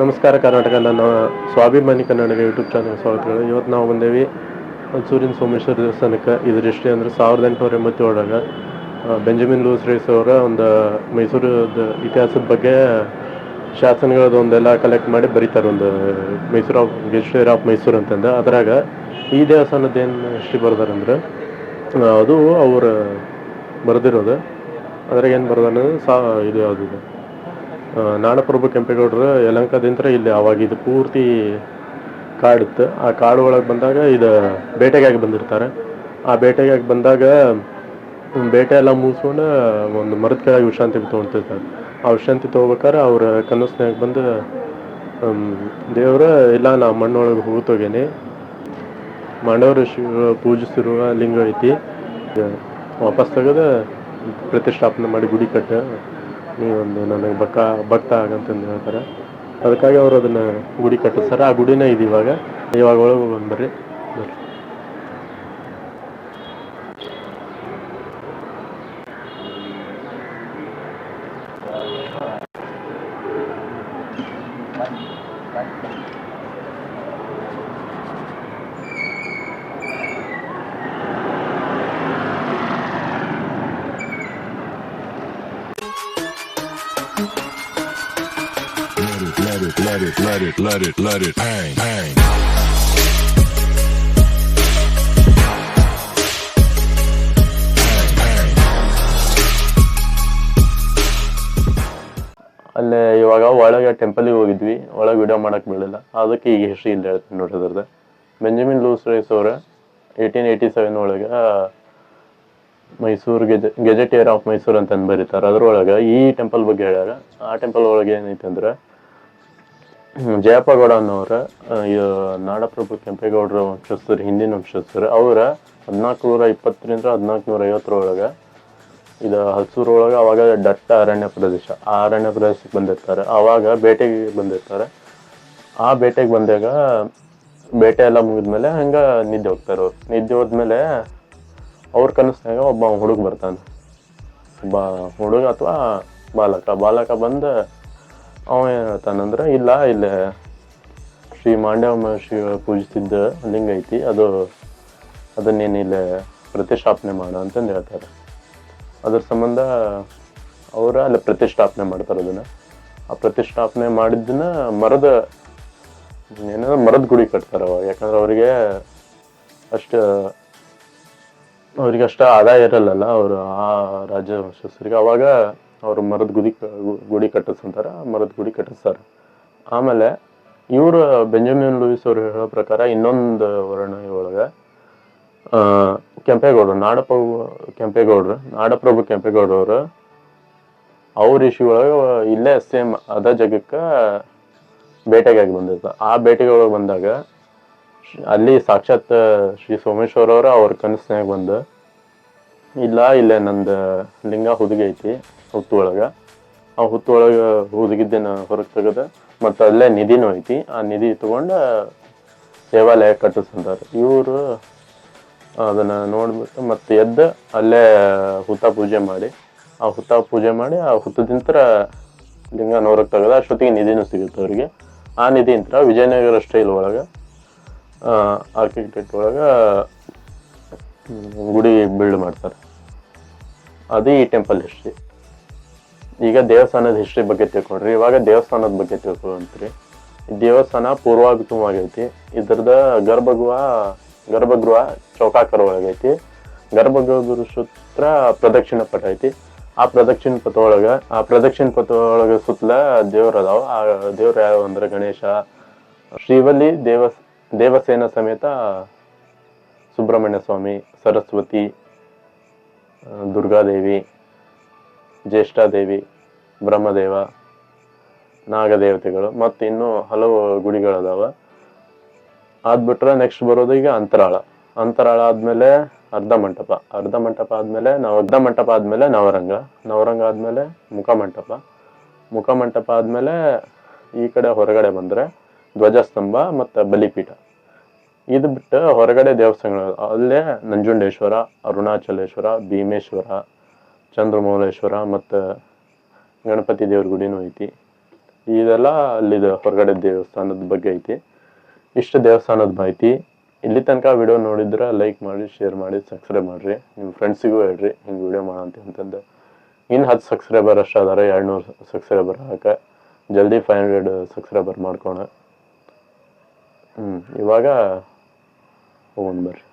ನಮಸ್ಕಾರ, ಕರ್ನಾಟಕ ನನ್ನ ಸ್ವಾಭಿಮಾನಿ ಕನ್ನಡ ಯೂಟ್ಯೂಬ್ ಚಾನಲ್ ಸ್ವಾಗತಗಳು. ಇವತ್ತು ನಾವು ಬಂದೇವಿ ಸೂರ್ಯನ್ ಸೋಮೇಶ್ವರ ದೇವಸ್ಥಾನಕ್ಕೆ. ಇದು ಹಿಸ್ಟ್ರಿ ಅಂದ್ರೆ ಸಾವಿರದ ಎಂಟುನೂರ ಎಂಬತ್ತೇಳರಾಗ ಬೆಂಜಮಿನ್ ಲೂಸ್ ರೇಸ್ ಅವರ ಒಂದು ಮೈಸೂರು ಇತಿಹಾಸದ ಬಗ್ಗೆ ಶಾಸನಗಳದ್ದು ಒಂದೆಲ್ಲ ಕಲೆಕ್ಟ್ ಮಾಡಿ ಬರೀತಾರೆ ಒಂದು Mysuru of gazetteer of Mysuru ಅಂತಂದು. ಅದ್ರಾಗ ಈ ದೇವಸ್ಥಾನದ ಏನು ಹಿಸ್ಟ್ರಿ ಬರ್ದಾರಂದ್ರೆ ಅದು ಅವರು ಬರೆದಿರೋದು. ಅದ್ರಾಗ ಏನು ಬರ್ದಾನ ಸಾ, ಇದು ಯಾವುದಿದೆ ನಾಡಪ್ರಭು ಕೆಂಪೇಗೌಡರು ಯಲಂಕದಿಂದ ಇಲ್ಲಿ ಅವಾಗ ಇದು ಪೂರ್ತಿ ಕಾಡಿತ್ತು. ಆ ಕಾಡು ಒಳಗೆ ಬಂದಾಗ ಇದು ಬೇಟೆಗಾಗಿ ಬಂದಿರ್ತಾರೆ. ಆ ಬೇಟೆಗಾಗಿ ಬಂದಾಗ ಬೇಟೆ ಎಲ್ಲ ಮುಗಿಸ್ಕೊಂಡು ಒಂದು ಮರದ ಕೆಳಗೆ ವಿಶ್ರಾಂತಿ ತೊಗೊಳ್ತಿರ್ತಾರೆ ಆ ವಿಶ್ರಾಂತಿ ತೊಗೋಬೇಕಾದ್ರೆ ಅವ್ರ ಕನಸ್ನಾಗ ಬಂದು ದೇವ್ರ, ಇಲ್ಲ, ನಾ ಮಣ್ಣೊಳಗೆ ಹೋಗ್ತೋಗೇನಿ ಮಾಂಡವರು ಶಿವ ಪೂಜಿಸಿರುವ ಲಿಂಗ ಐತಿ. ವಾಪಸ್ ತೆಗೆದು ಪ್ರತಿಷ್ಠಾಪನೆ ಮಾಡಿ ಗುಡಿ ಕಟ್ಟ. ನೀವೊಂದು ನನಗೆ ಬಕ್ಕ ಭಕ್ತ ಆಗಂತಂದು ಹೇಳ್ತಾರೆ. ಅದಕ್ಕಾಗಿ ಅವರು ಅದನ್ನ ಗುಡಿ ಕಟ್ಟಿಸ್ತಾರೆ. ಆ ಗುಡಿನೇ ಇದೆ ಇವಾಗ. ಇವಾಗ ಒಳಗೆ ಬಂದು ಬರ್ರಿ. ಬರ್ರಿ. Let it, let it, let it, let it. Bang, bang. ಅಲ್ಲೇ ಇವಾಗ ಒಳಗೆ ಟೆಂಪಲ್ಗೆ ಹೋಗಿದ್ವಿ ಒಳಗೆ ವಿಡಿಯೋ ಮಾಡಕ್ ಬೀಳಿಲ್ಲ ಅದಕ್ಕೆ ಈಗ ಹಿಸ್ಟ್ರಿ ಇಲ್ಲ ಹೇಳ್ತೀನಿ ನೋಡ್ರಿ ಅದ್ರದ್ದು ಬೆಂಜಮಿನ್ ಲೂಸ್ ರೈಸ್ ಅವರ ಏಯ್ಟೀನ್ ಏಯ್ಟಿ ಸೆವೆನ್ ಒಳಗೆ ಮೈಸೂರು ಗೆಜೆ ಗೆಜೆಟಿಯರ್ ಆಫ್ ಮೈಸೂರು ಅಂತ ಬರೀತಾರೆ ಅದ್ರೊಳಗೆ ಈ ಟೆಂಪಲ್ ಬಗ್ಗೆ ಹೇಳ್ಯಾರ ಆ ಟೆಂಪಲ್ ಒಳಗೆ ಏನೈತೆ ಅಂದ್ರೆ ಜಯಪ್ಪ ಗೌಡ ಅನ್ನೋರ ನಾಡಪ್ರಭು ಕೆಂಪೇಗೌಡರ ವಂಶಸ್ಥರು, ಹಿಂದಿನ ವಂಶಸ್ಥರು, ಅವರ ಹದಿನಾಲ್ಕು ನೂರ ಇಪ್ಪತ್ತರಿಂದ ಹದಿನಾಲ್ಕು ನೂರ ಐವತ್ತರೊಳಗೆ ಇದು ಹಸೂರು ಒಳಗೆ ಅವಾಗ ದಟ್ಟ ಅರಣ್ಯ ಪ್ರದೇಶ. ಆ ಅರಣ್ಯ ಪ್ರದೇಶಕ್ಕೆ ಬಂದಿರ್ತಾರೆ. ಅವಾಗ ಬೇಟೆಗೆ ಬಂದಿರ್ತಾರೆ. ಆ ಬೇಟೆಗೆ ಬಂದಾಗ ಬೇಟೆ ಎಲ್ಲ ಮುಗಿದ್ಮೇಲೆ ಹಂಗೆ ನಿದ್ದೆ ಹೋಗ್ತಾರೆ ಅವ್ರು. ನಿದ್ದೆ ಹೋದ್ಮೇಲೆ ಅವ್ರ ಕನಸ್ನಾಗ ಒಬ್ಬ ಹುಡುಗ ಬರ್ತಾನೆ. ಒಬ್ಬ ಹುಡುಗ ಅಥವಾ ಬಾಲಕ. ಬಾಲಕ ಬಂದ ಅವ ಏನ್ ಹೇಳ್ತಾನಂದ್ರೆ ಇಲ್ಲ, ಇಲ್ಲಿ ಶ್ರೀ ಮಾಂಡ್ಯ ಮಹರ್ಷಿ ಪೂಜಿಸಿದ್ದ ಲಿಂಗ ಐತಿ, ಅದು, ಅದನ್ನೇನು ಇಲ್ಲಿ ಪ್ರತಿಷ್ಠಾಪನೆ ಮಾಡು ಅಂತಂದು ಹೇಳ್ತಾರೆ. ಅದ್ರ ಸಂಬಂಧ ಅವರ ಅಲ್ಲಿ ಪ್ರತಿಷ್ಠಾಪನೆ ಮಾಡ್ತಾರೆ ಅದನ್ನು. ಆ ಪ್ರತಿಷ್ಠಾಪನೆ ಮಾಡಿದ್ದನ್ನ ಮರದ, ಏನಂದ್ರೆ ಮರದ ಗುಡಿ ಕಟ್ತಾರೆ ಅವ ಯಾಕಂದ್ರೆ ಅವರಿಗೆ ಅಷ್ಟು, ಅವ್ರಿಗೆ ಅಷ್ಟ ಆದಾಯ ಇರಲ್ಲಲ್ಲ ಅವರು ಆ ರಾಜ್ಯ ವಂಶಸ್ಥರಿಗೆ. ಅವಾಗ ಅವ್ರು ಮರದ ಗುಡಿ ಕ- ಗು- ಗುಡಿ ಕಟ್ಟಿಸ್ತಾರೆ ಮರದ ಗುಡಿ ಕಟ್ಟಿಸ್ತಾರೆ. ಆಮೇಲೆ ಇವರು ಬೆಂಜಮಿನ್ ಲೂಯಿಸ್ ಅವ್ರು ಹೇಳೋ ಪ್ರಕಾರ ಇನ್ನೊಂದು ವರ್ಣ ಒಳಗೆ ಕೆಂಪೇಗೌಡರು, ನಾಡಪ್ರಭು ಕೆಂಪೇಗೌಡರು ನಾಡಪ್ರಭು ಕೆಂಪೇಗೌಡರು ಅವ್ರ ಇಶ್ಯೂ ಒಳಗೆ ಇಲ್ಲೇ ಸೇಮ್ ಅದ ಜಗಕ್ಕೆ ಬೇಟೆಗಾಗಿ ಬಂದಿರ್ತಾರೆ. ಆ ಬೇಟೆಗೆ ಬಂದಾಗ ಅಲ್ಲಿ ಸಾಕ್ಷಾತ್ ಶ್ರೀ ಸೋಮೇಶ್ವರ ಅವರ ಅವ್ರ ಕನಸಿನಾಗ ಬಂದು ಇಲ್ಲ, ಇಲ್ಲೇ ನಂದು ಲಿಂಗ ಹುದುಗಿ ಐತಿ, ಹುತ್ತು ಒಳಗ. ಆ ಹುತ್ತು ಒಳಗ ಹುದುಗಿದ್ದನ್ನ ಹೊರಗೆ ತೆಗೆದ, ಮತ್ತು ಅಲ್ಲೇ ನಿಧಿನೂ ಐತಿ. ಆ ನಿಧಿ ತಗೊಂಡ ದೇವಾಲಯ ಕಟ್ಟಿಸ್ತಾರೆ ಇವರು ಅದನ್ನ ನೋಡ್ಬಿಟ್ಟು ಮತ್ತೆ ಎದ್ದು ಅಲ್ಲೇ ಹುತ್ತ ಪೂಜೆ ಮಾಡಿ, ಆ ಹುತ್ತ ಪೂಜೆ ಮಾಡಿ, ಆ ಹುತ್ತದಿಂತ್ರ ಲಿಂಗ ಹೊರಗೆ ತೆಗೆದ ಅಷ್ಟೊತ್ತಿಗೆ ನಿಧಿನೂ ಸಿಗುತ್ತೆ ಅವರಿಗೆ. ಆ ನಿಧಿಂತ್ರ ವಿಜಯನಗರ ಸ್ಟೈಲ್ ಒಳಗೆ ಆರ್ಕಿಟೆಕ್ಟ್ ಒಳಗೆ ಗುಡಿ ಬಿಲ್ಡ್ ಮಾಡ್ತಾರೆ. ಅದು ಈ ಟೆಂಪಲ್ ಹಿಸ್ಟ್ರಿ ಈಗ ದೇವಸ್ಥಾನದ ಹಿಸ್ಟ್ರಿ ಬಗ್ಗೆ ತಿಳ್ಕೊಳ್ರಿ ಇವಾಗ ದೇವಸ್ಥಾನದ ಬಗ್ಗೆ ತಿಳ್ಕೊಂತ್ರಿ. ದೇವಸ್ಥಾನ ಪೂರ್ವಾಭಿಮುಖವಾಗೈತಿ ಇದ್ರದ ಗರ್ಭಗೃಹ ಗರ್ಭಗೃಹ ಚೌಕಾಕರ ಒಳಗೈತಿ ಗರ್ಭಗೃಹ ಸುತ್ತ ಪ್ರದಕ್ಷಿಣ ಪಟ ಐತಿ. ಆ ಪ್ರದಕ್ಷಿಣ ಪಥ ಒಳಗ ಆ ಪ್ರದಕ್ಷಿಣ ಪಥ ಒಳಗ ಸುತ್ತಲ ದೇವ್ರ ಅದಾವ ಆ ದೇವ್ರ ಯಾವ ಅಂದ್ರೆ ಗಣೇಶ, ಶ್ರೀವಲ್ಲಿ ದೇವ ದೇವಸೇನ ಸಮೇತ ಸುಬ್ರಹ್ಮಣ್ಯ ಸ್ವಾಮಿ, ಸರಸ್ವತಿ ದುರ್ಗಾದೇವಿ, ಜ್ಯೇಷ್ಠಾದೇವಿ, ಬ್ರಹ್ಮದೇವ, ನಾಗದೇವತೆಗಳು ಮತ್ತು ಇನ್ನೂ ಹಲವು ಗುಡಿಗಳದಾವ. ಅದ್ ಬಿಟ್ರೆ ನೆಕ್ಸ್ಟ್ ಬರೋದು ಈಗ ಅಂತರಾಳ. ಅಂತರಾಳ ಆದಮೇಲೆ ಅರ್ಧ ಮಂಟಪ. ಅರ್ಧ ಮಂಟಪ ಆದಮೇಲೆ ನಾವು, ಅರ್ಧ ಮಂಟಪ ಆದಮೇಲೆ ನವರಂಗ. ನವರಂಗ ಆದಮೇಲೆ ಮುಖಮಂಟಪ ಮುಖಮಂಟಪ ಆದಮೇಲೆ ಈ ಕಡೆ ಹೊರಗಡೆ ಬಂದ್ರೆ ಧ್ವಜಸ್ತಂಭ ಮತ್ತು ಬಲಿಪೀಠ. ಇದು ಬಿಟ್ಟು ಹೊರಗಡೆ ದೇವಸ್ಥಾನಗಳು, ಅಲ್ಲೇ ನಂಜುಂಡೇಶ್ವರ, ಅರುಣಾಚಲೇಶ್ವರ, ಭೀಮೇಶ್ವರ, ಚಂದ್ರಮೌಳೇಶ್ವರ ಮತ್ತು ಗಣಪತಿ ದೇವ್ರ ಗುಡಿನೂ ಐತಿ. ಇದೆಲ್ಲ ಅಲ್ಲಿದು ಹೊರಗಡೆ ದೇವಸ್ಥಾನದ ಬಗ್ಗೆ ಐತಿ. ಇಷ್ಟು ದೇವಸ್ಥಾನದ ಮಾಹಿತಿ. ಇಲ್ಲಿ ತನಕ ವಿಡಿಯೋ ನೋಡಿದ್ರೆ ಲೈಕ್ ಮಾಡಿ, ಶೇರ್ ಮಾಡಿ ಸಬ್ಸ್ಕ್ರೈಬ್ ಮಾಡಿರಿ. ನಿಮ್ಮ ಫ್ರೆಂಡ್ಸಿಗೂ ಹೇಳ್ರಿ, ಹಿಂಗೆ ವಿಡಿಯೋ ಮಾಡಂತೆ ಅಂತಂದು. ಇನ್ನು ಹತ್ತು ಸಬ್ಸ್ಕ್ರೈಬರ್ ಅಷ್ಟು ಅದಾರೆ ಎರಡು ನೂರು ಸಬ್ಸ್ಕ್ರೈಬರ್ ಹಾಕ ಜಲ್ದಿ ಫೈವ್ ಹಂಡ್ರೆಡ್ ಸಬ್ಸ್ಕ್ರೈಬರ್ ಮಾಡ್ಕೋಣ. ಹ್ಞೂ ಇವಾಗ ಹೋಗೋಣ ಬರ್ರಿ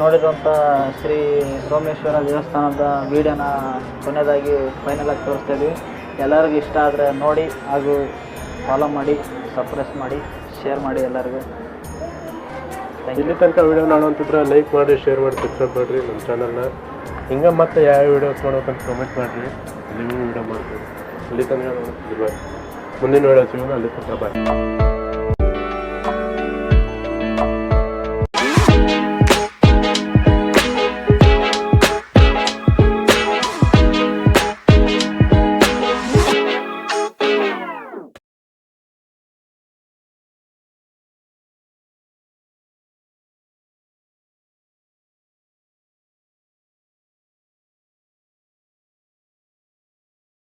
ನೋಡಿರುವಂಥ ಶ್ರೀ ಸೋಮೇಶ್ವರ ದೇವಸ್ಥಾನದ ವೀಡಿಯೋನ ಕೊನೆಯದಾಗಿ ಫೈನಲ್ ಆಗಿ ಇದ್ವಿ. ಎಲ್ಲರಿಗೂ ಇಷ್ಟ ಆದರೆ ನೋಡಿ ಹಾಗೂ ಫಾಲೋ ಮಾಡಿ ಸಪ್ರೆಸ್ ಮಾಡಿ ಶೇರ್ ಮಾಡಿ ಎಲ್ಲರಿಗೂ. ಇಲ್ಲಿ ತನಕ ವಿಡಿಯೋ ನೋಡೋಂತಿದ್ರೆ ಲೈಕ್ ಮಾಡಿ ಶೇರ್ ಮಾಡಿ ಸಬ್ಸ್ಕ್ರೈಬ್ ಮಾಡಿರಿ ನಮ್ಮ ಚಾನಲ್ನ ಹಿಂಗೆ ಮತ್ತೆ ಯಾವ ವಿಡಿಯೋಸ್ ನೋಡ್ಬೇಕಂತ ಕಮೆಂಟ್ ಮಾಡಿರಿ. ನೀವು ವೀಡಿಯೋ ಮಾಡ್ತೀವಿ ಅಲ್ಲಿ ತನಕ ಮುಂದಿನ ವೀಡಿಯೋ ಸಿಗೋಣ. ಅಲ್ಲಿ ತನಕ ಬಾಯ್